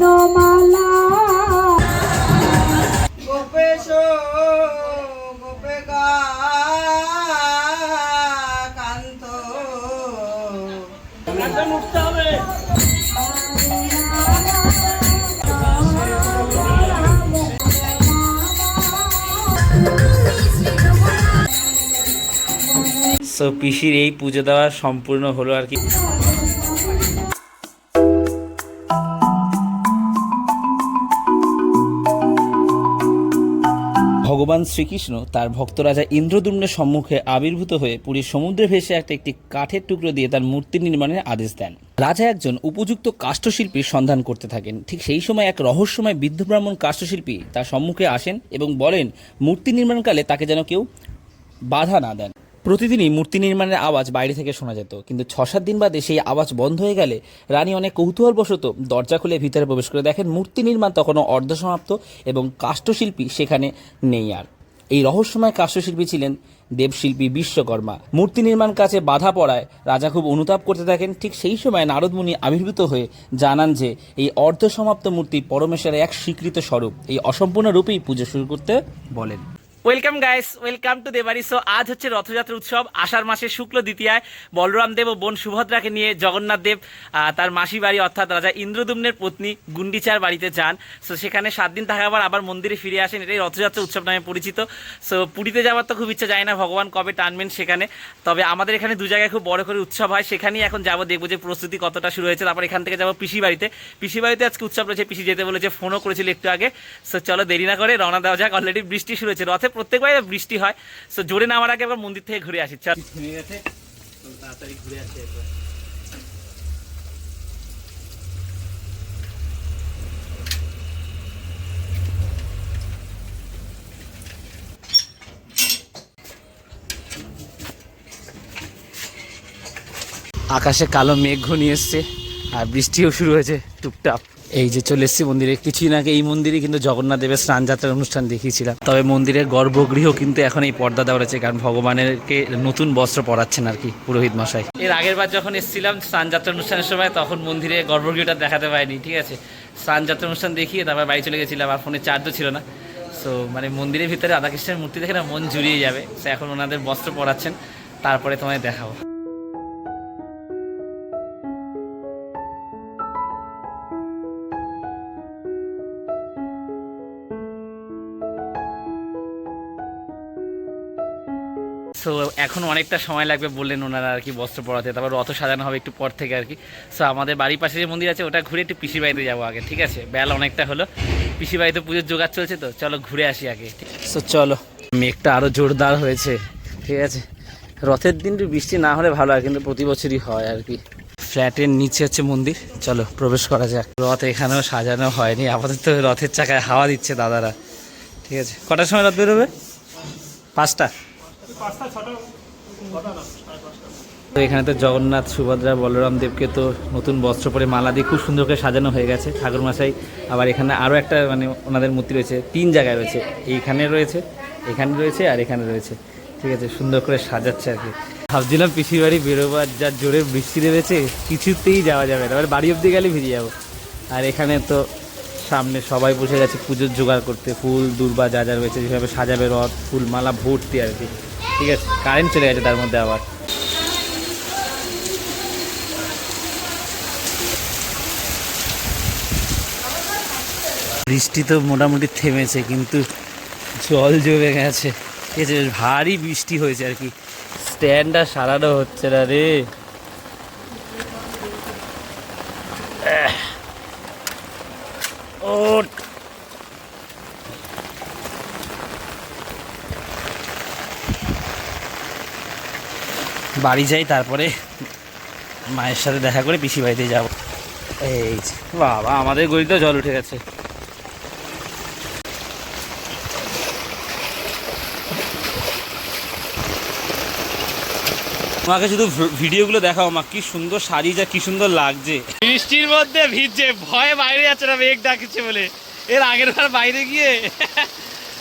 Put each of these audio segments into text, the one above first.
বনমালা। কান্ত so পিসির এই পুজো দেওয়া সম্পূর্ণ হলো আর কি। ভগবান শ্রীকৃষ্ণ, তার ভক্ত রাজা ইন্দ্রদুম্নের সম্মুখে আবির্ভূত হয়ে পুরীর সমুদ্রে ভেসে একটা একটি কাঠের টুকরো দিয়ে তার মূর্তি নির্মাণের আদেশ দেন। রাজা একজন উপযুক্ত কাষ্ঠশিল্পীর সন্ধান করতে থাকেন। ঠিক সেই সময় এক রহস্যময় বৃদ্ধ ব্রাহ্মণ কাষ্ঠশিল্পী তার সম্মুখে আসেন এবং বলেন, মূর্তি নির্মাণকালে তাকে যেন কেউ বাধা না দেন। প্রতিদিনই মূর্তি নির্মাণের আওয়াজ বাইরে থেকে শোনা যেত। কিন্তু ছ সাত দিন বাদে সেই আওয়াজ বন্ধ হয়ে গেলে রানী অনেক কৌতূহলবশত দরজা খুলে ভিতরে প্রবেশ করে দেখেন মূর্তি নির্মাণ তখনও অর্ধসমাপ্ত এবং কাষ্ঠশিল্পী সেখানে নেই আর। এই রহস্যময় কাষ্ঠশিল্পী ছিলেন দেবশিল্পী বিশ্বকর্মা। মূর্তি নির্মাণ কাজে বাধা পড়ায় রাজা খুব অনুতাপ করতে থাকেন। ঠিক সেই সময় নারদমুনি আবির্ভূত হয়ে জানান যে, এই অর্ধসমাপ্ত মূর্তি পরমেশ্বরের এক স্বীকৃত স্বরূপ। এই অসম্পূর্ণ রূপেই পুজো শুরু করতে বলেন। Welcome guys welcome to Debari so আজ হচ্ছে রথযাত্রা উৎসব, আষাঢ় মাসের শুক্ল দ্বিতীয়ায়। বলরাম দেব ও বোন সুভদ্রাকে নিয়ে জগন্নাথ দেব তার মাসি বাড়ি অর্থাৎ রাজা ইন্দ্রদুম্নের পত্নী গুন্ডিচার বাড়িতে যান। সো সেখানে সাত দিন থাকার পর আবার মন্দিরে ফিরে আসেন। এটাই রথযাত্রা উৎসব নামে পরিচিত। সো পুরীতে যাওয়ার তো খুব ইচ্ছা যায় না, ভগবান কবে টানবেন সেখানে। তবে আমাদের এখানে দু জায়গায় খুব বড় করে উৎসব হয়, সেখানেই এখন যাব, দেখব যে প্রস্তুতি কতটা শুরু হয়েছে। তারপর এখান থেকে যাব পিসি বাড়িতে। পিসি বাড়িতে আজকে উৎসব রয়েছে, পিসি যেতে বলেছে ফোনও করেছিল একটু আগে। সো চলো দেরি না করে রওনা দেওয়া যাক। অলরেডি বৃষ্টি শুরু হয়েছে, রথে প্রত্যেকবার বৃষ্টি হয় সো জোরে নামার আগে এবার মন্দির থেকে ঘুরে আসি। চল। গেছে তাড়াতাড়ি ঘুরে আসি একবার। আকাশে কালো মেঘ ঘনিয়ে এসছে আর বৃষ্টিও শুরু হয়েছে টুপটাপ। এই যে চলে এসেছি মন্দিরে। কিছুদিন আগে এই মন্দিরে কিন্তু জগন্নাথ দেবের স্নান যাত্রার অনুষ্ঠান দেখিয়েছিলাম। তবে মন্দিরের গর্ভগৃহ কিন্তু এখন এই পর্দা দেওয়া রয়েছে, কারণ ভগবানেরকে নতুন বস্ত্র পরাচ্ছেন আর কি পুরোহিত মশাই। এর আগের বার যখন এসেছিলাম স্নান যাত্রা অনুষ্ঠানের সময়, তখন মন্দিরে গর্ভগৃহটা দেখাতে পারিনি, ঠিক আছে? স্নান যাত্রা অনুষ্ঠান দেখিয়ে তারপর বাড়ি চলে গেছিলাম, আর ফোনে চার্জও ছিল না। সো মানে মন্দিরের ভিতরে রাধাকৃষ্ণের মূর্তি দেখে না মন জুড়িয়ে যাবে। সে এখন ওনাদের বস্ত্র পরাচ্ছেন, তারপরে তোমায় দেখাবো। এখন অনেকটা সময় লাগবে বললেন ওনারা আর কি বস্ত্র পরাতে। তারপর রথ সাজানো হবে একটু পর থেকে আর কি। সো আমাদের বাড়ির পাশে যে মন্দির আছে, ওটা ঘুরে একটু পিসি বাড়িতে যাব আগে, ঠিক আছে? বেলা অনেকটা হলো। পিসি বাড়িতে পুজোর জোগাড় চলছে তো, চলো ঘুরে আসি আগে। সো চলো। মেঘটা আরও জোরদার হয়েছে, ঠিক আছে? রথের দিন একটু বৃষ্টি না হলে ভালো হয়, কিন্তু প্রতি বছরই হয় আর কি। ফ্ল্যাটের নিচে হচ্ছে মন্দির। চলো, প্রবেশ করা যাক। রথ এখানেও সাজানো হয়নি, আপাতত রথের চাকায় হাওয়া দিচ্ছে দাদারা, ঠিক আছে? কটার সময় রথ বেরোবে? পাঁচটা। তো এখানে তো জগন্নাথ, সুভদ্রা, বলরাম দেবকে তো নতুন বস্ত্র পরে মালা দিয়ে খুব সুন্দর করে সাজানো হয়ে গেছে ঠাকুর মশাই আবার এখানে আরও একটা মানে ওনাদের মূর্তি রয়েছে, তিন জায়গায় রয়েছে। এইখানে রয়েছে, এখানে রয়েছে আর এখানে রয়েছে। ঠিক আছে, সুন্দর করে সাজাচ্ছে আর কি। ভাবছিলাম পিসির বাড়ি বেরোবার যা জোরে বৃষ্টি নেমেছে, কিছুতেই যাওয়া যাবে না। বাড়ি অবধি গেলে ভিজে যাব। আর এখানে তো সামনে সবাই বসে গেছে, পুজোর জোগাড় করতে, ফুল, দুর্বা যা যা রয়েছে, যেভাবে সাজাবে রথ ফুলমালা ভর্তি আর কি। ঠিক আছে কারেন্ট চলে গেছে তার মধ্যে আবার। বৃষ্টি তো মোটামুটি থেমেছে, কিন্তু জল জমে গেছে। ঠিক আছে ভারী বৃষ্টি হয়েছে আর কি। স্ট্যান্ডটা সারানো হচ্ছে না রে। আহ। বাড়ি যাই তারপরে মায়ের সাথে দেখা করে পিসি বাড়িতে যাব। এই বাবা আমাদের গলিতেও জল উঠে গেছে। তোমাকে শুধু ভিডিওগুলো দেখাও মা কি সুন্দর শাড়ি যা কি সুন্দর লাগছে। বৃষ্টির মধ্যে ভিজছে ভয়ে বাইরে যাচ্ছে না মেঘ ডাকছে বলে। এর আগের বার বাইরে গিয়ে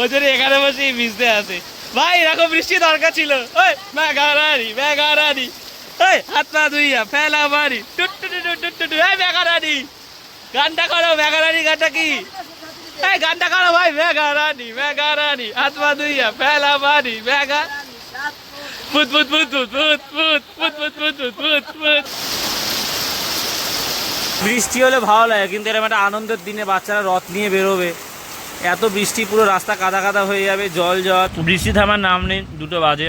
ওই জন্য এখানে বসে ভিজতে আছে। ভাই এরকম বৃষ্টি দরকার ছিল ওই মেঘারানি মেঘারানি এই হাত পা ধুইয়া ফেলা বাড়ি টুট টুট টুট টুট এই মেঘারানি গানটা করো মেঘারানি গানটা কি এই গানটা করো ভাই মেঘারানি মেঘারানি আত্মা দুইয়া ফেলা বাড়ি মেঘা পুত পুত পুত পুত পুত পুত পুত পুত পুত পুত পুত বৃষ্টি হলে ভালো লাগে কিন্তু এরকম একটা আনন্দের দিনে বাচ্চারা রথ নিয়ে বেরোবে এত বৃষ্টি পুরো রাস্তা কাদা কাদা হয়ে যাবে জল জল। বৃষ্টি থামার নাম নেই দুটো বাজে।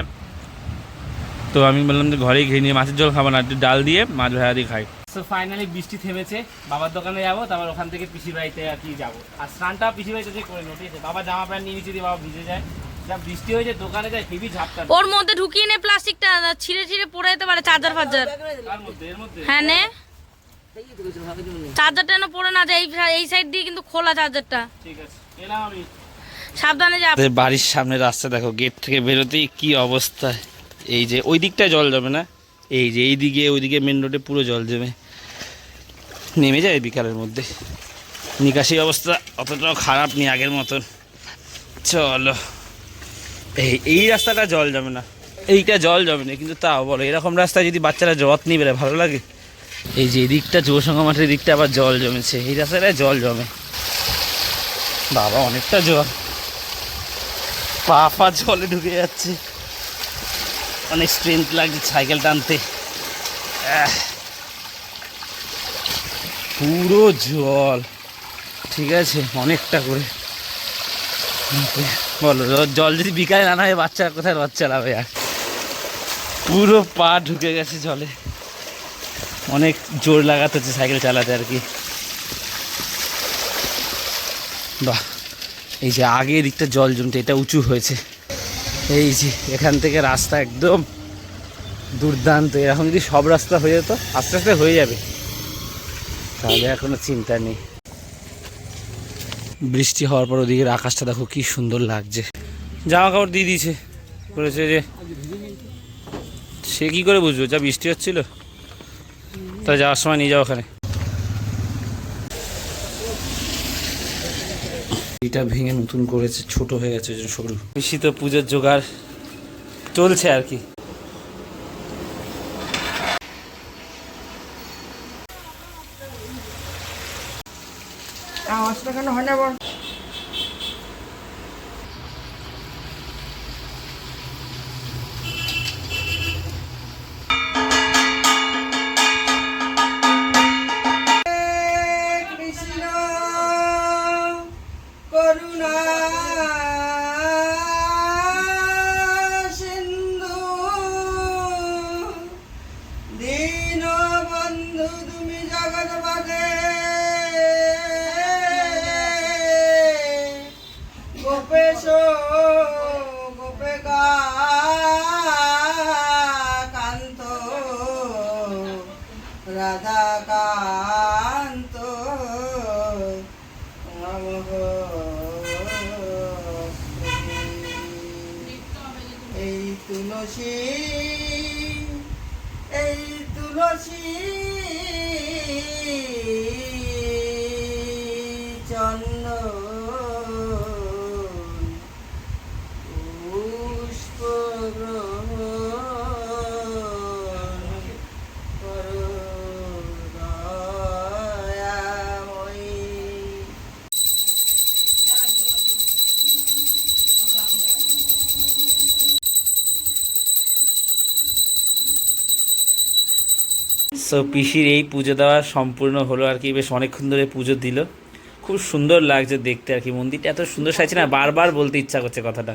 তো আমি বললাম যে ঘরেই খেয়ে নিয়ে মাছের জল খাব না একটু ডাল দিয়ে মাছ ভাজা দিয়ে খাই। তো ফাইনালি বৃষ্টি থেমেছে বাবার দোকানে যাব তারপর ওখান থেকে পিসি বাড়িতে আর কি যাব। আর স্নানটা পিসি বাড়িতে থেকে করে নেব ঠিক আছে বাবা জামা প্যান্ট নিয়ে নিচে দিয়ে বাবা ভিজে যায়। যা বৃষ্টি হয়েছে দোকানে যায় হেভি ঝাপটা ওর মধ্যে ঢুকিয়ে নে প্লাস্টিকটা ছিঁড়ে ছিঁড়ে পড়ে যেতে পারে চার্জার ফার্জার। তার মধ্যে? এর মধ্যে হ্যাঁ নে। চার্জারটা যেন পড়ে না যায় এই এই সাইড দিয়ে কিন্তু খোলা চার্জারটা। ঠিক আছে। সাবধানে যা। বাড়ির সামনে রাস্তা দেখো গেট থেকে বেরোতেই কি অবস্থা। এই যে ওই দিকটায় জল জমে না? এই যে এই দিকে ওইদিকে মেন রোডে পুরো জল জমে। নেমে যায় বিকালের মধ্যে। নিকাশি অবস্থা অতটাও খারাপ নেই আগের মতন। চলো। এই এই রাস্তাটা জল জমে না। এইটা জল জমে না কিন্তু তাও বলো এরকম রাস্তায় যদি বাচ্চারা রথ নিয়ে ভালো লাগে। এই যে এদিকটা যুবসংঘ মাঠের দিকটা আবার জল জমেছে। এই রাস্তাটায় জল জমে। বাবা, অনেকটা জল। পা পা জলে ঢুকে যাচ্ছে। অনেক স্ট্রেংথ লাগছে সাইকেল টানতে। পুরো জল। ঠিক আছে, অনেকটা করে। বলো, জল যদি বিকালে না হয় বাচ্চারা কোথায় রথ চালাবে আর? পুরো পা ঢুকে গেছে জলে। অনেক জোর লাগাতে হচ্ছে সাইকেল চালাতে আর কি। বাহ, এই যে আগে এদিকটা জল জমতে এটা উঁচু হয়েছে। এই যে এখান থেকে রাস্তা একদম দুর্দান্ত, এরকম যদি সব রাস্তা হয়ে যেত, আস্তে আস্তে হয়ে যাবে। তাহলে আর চিন্তা নেই। বৃষ্টি হওয়ার পর ওদিকের আকাশটা দেখো কি সুন্দর লাগছে। জামা কাপড় দিয়ে দিয়েছে, বলেছে যে সে কি করে বুঝব? যা বৃষ্টি হচ্ছিল তা যাওয়ার সময় নিয়ে যাও ওখানে। এটা ভেঙে নতুন করেছে ছোট হয়ে গেছে ওই জন্য সরু বেশি তো পুজোর জোগাড় চলছে আর কি। আওয়াজটা কেন হয় না বন্ধু তুমি জগৎ বাদে। গোপেশ গোপেকা কান্ত। রাধা কান্ত। এই তুলসী এই তুলসী সো পিসির এই পুজো দেওয়া সম্পূর্ণ হলো আর কি, বেশ অনেকক্ষণ ধরে পুজো দিল। খুব সুন্দর লাগছে দেখতে আর কি, মন্দিরটা এত সুন্দর সাজছে না, বারবার বলতে ইচ্ছা করছে কথাটা।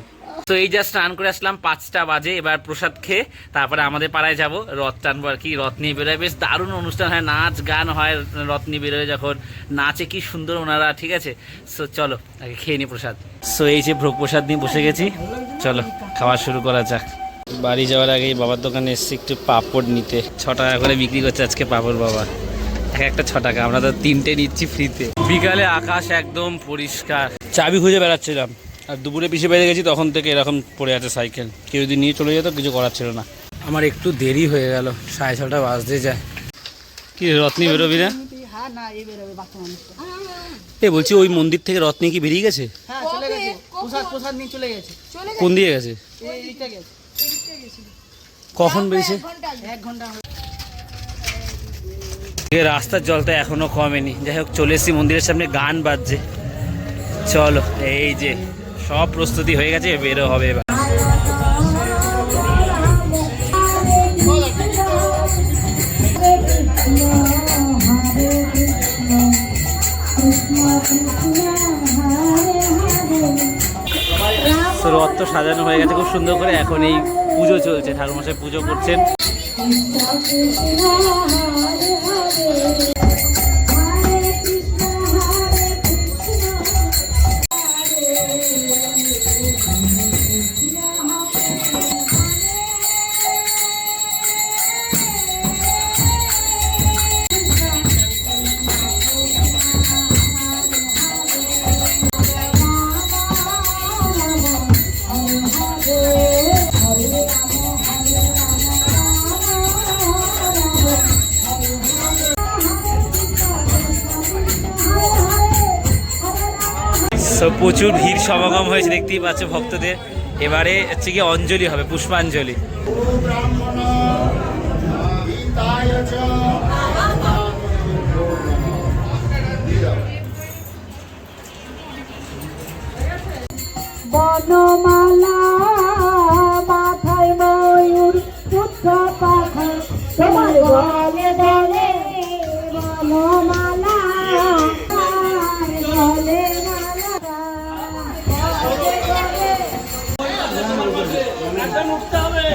তো এই জাস্ট স্নান করে আসলাম পাঁচটা বাজে, এবার প্রসাদ খেয়ে তারপরে আমাদের পাড়ায় যাব, রথ টানবো আর কি, রথ নিয়ে বেরোয়। বেশ দারুণ অনুষ্ঠান হয়, নাচ গান হয়, রথ নিয়ে বেরোয় যখন, নাচে কি সুন্দর ওনারা, ঠিক আছে? সো চলো, আগে খেয়ে নি প্রসাদ। সো এই যে ভোগ প্রসাদ নিয়ে বসে গেছি, চলো, খাওয়া শুরু করা যাক। বাড়ি যাওয়ার আগেই বাবার দোকানে এসেছি একটু পাঁপড় নিতে। ছ টাকা করে বিক্রি করছে আজকে পাঁপড় বাবা। এক একটা ছ টাকা আমরা তো তিনটে নিচ্ছি ফ্রিতে। বিকালে আকাশ একদম পরিষ্কার। চাবি খুঁজে বেড়াচ্ছিলাম আর দুপুরে পিছিয়ে বেড়ে গেছি তখন থেকে এরকম পড়ে আছে সাইকেল। কেউ যদি নিয়ে চলে যেত কিছু করার ছিল না। আমার একটু দেরি হয়ে গেল সাড়ে ছটা বাজতে যায়। কি রত্নি বেরোবি না? এ বলছি ওই মন্দির থেকে রত্নি কি বেরিয়ে হ্যাঁ গেছে। কোন দিয়ে গেছে। কখন বেরিয়েছে রাস্তার জলটা এখনও কমেনি। যাই হোক চলে এসেছি মন্দিরের সামনে গান বাজছে। চলো এই যে সব প্রস্তুতি হয়ে গেছে বেরো হবে এবার। তো সাজানো হয়ে গেছে, খুব সুন্দর করে এখন এই পুজো চলছে ঠাকুর মশাই পুজো করছেন। প্রচুর ভিড় সমাগম হয়েছে, দেখতেই পাচ্ছ ভক্তদের। এবারে হচ্ছে কি অঞ্জলি হবে, পুষ্পাঞ্জলি। বনমালা, মাথায় ময়ূর হরি উঠতে হবে।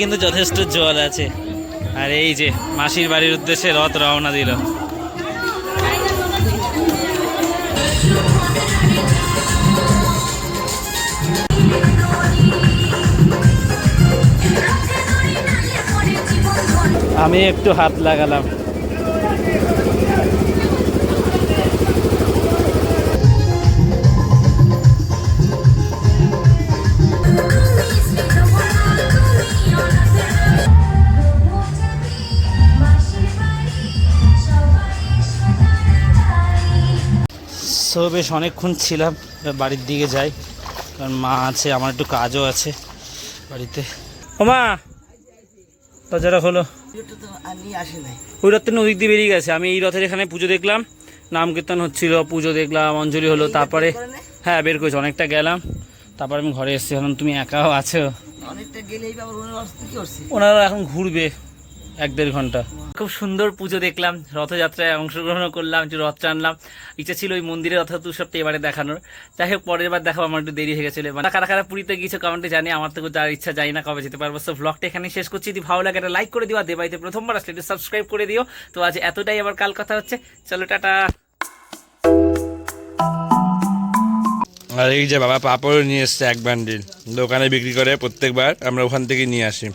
কিন্তু যথেষ্ট জল আছে। আর এই যে মাসির বাড়ির উদ্দেশ্যে রথ রওনা দিল। আমি একটু হাত লাগালাম। সো বেশ অনেকক্ষণ ছিলাম বাড়ির দিকে যাই। কারণ মা আছে, আমার একটু কাজও আছে বাড়িতে। ও মা বাজারা হলো তো ওই রথটা নদীর দিয়ে বেরিয়ে গেছে। আমি এই রথের এখানে পুজো দেখলাম। নাম কীর্তন হচ্ছিল পুজো দেখলাম অঞ্জলি হলো তারপরে হ্যাঁ বের করেছি অনেকটা গেলাম। তারপরে আমি ঘরে এসেছি এখন তুমি একাও আছো? অনেকটা গেলেই ওনারা এখন ঘুরবে। এক দেড় ঘণ্টা। খুব সুন্দর পুজো দেখলাম রথযাত্রায় অংশগ্রহণ করলাম একটু রথ টানলাম। ইচ্ছা ছিল ওই মন্দিরের রথযাত্রা উৎসবটা এবারে দেখানোর। যাই হোক পরের বার দেখাবো আমার একটু দেরি হয়ে গেছিল। মানে কারা কারা পুরীতে গিয়েছো কমেন্টে জানি আমার তো যার ইচ্ছা যাই না কবে যেতে পারব। সো ব্লগটা এখানে শেষ করছি। যদি ভালো লাগে একটা লাইক করে দিও আর দেবাইতে প্রথমবার আসলে একটু সাবস্ক্রাইব করে দিও। তো আজ এতটাই আবার কাল কথা হচ্ছে। চলো টাটা। আর এই যে বাবা পাপড় নিয়ে এসছে এক বান্ডিল দোকানে বিক্রি করে প্রত্যেকবার আমরা ওখান থেকে নিয়ে আসি।